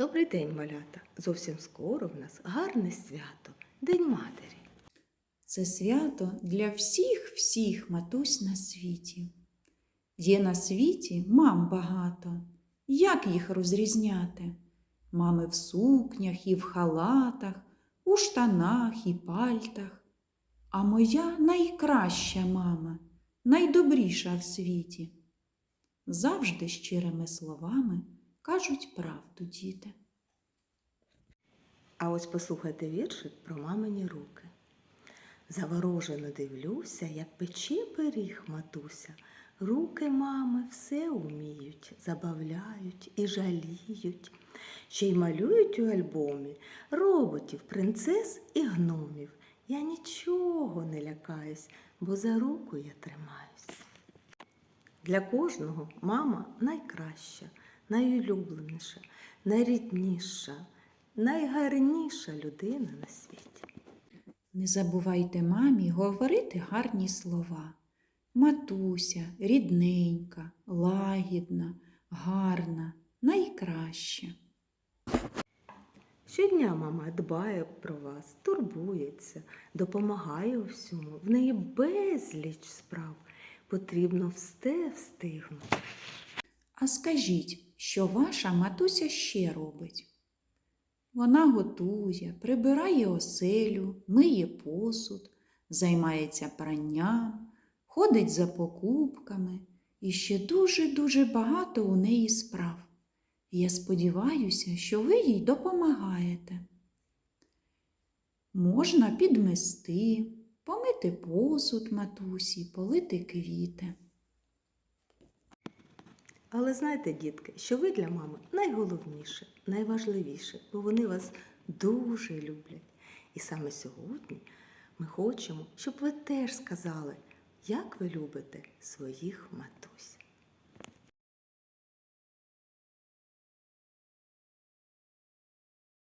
Добрий день, малята! Зовсім скоро в нас гарне свято День матері. Це свято для всіх всіх матусь на світі. Є на світі мам багато. Як їх розрізняти? Мами в сукнях і в халатах, у штанах і пальтах. А моя найкраща мама, найдобріша в світі. Завжди щирими словами кажуть правду діти. А ось послухайте віршик про мамині руки. Заворожено дивлюся, як пече пиріг матуся. Руки мами все уміють, забавляють і жаліють. Ще й малюють у альбомі роботів, принцес і гномів. Я нічого не лякаюсь, бо за руку я тримаюсь. Для кожного мама найкраща, найулюбленіша, найрідніша, найгарніша людина на світі. Не забувайте мамі говорити гарні слова. Матуся, рідненька, лагідна, гарна, найкраща. Щодня мама дбає про вас, турбується, допомагає у всьому. В неї безліч справ. Потрібно все встигнути. А скажіть, що ваша матуся ще робить? Вона готує, прибирає оселю, миє посуд, займається пранням, ходить за покупками і ще дуже-дуже багато у неї справ. Я сподіваюся, що ви їй допомагаєте. Можна підмести, помити посуд матусі, полити квіти. Але знаєте, дітки, що ви для мами найголовніше, найважливіше, бо вони вас дуже люблять. І саме сьогодні ми хочемо, щоб ви теж сказали, як ви любите своїх матусь.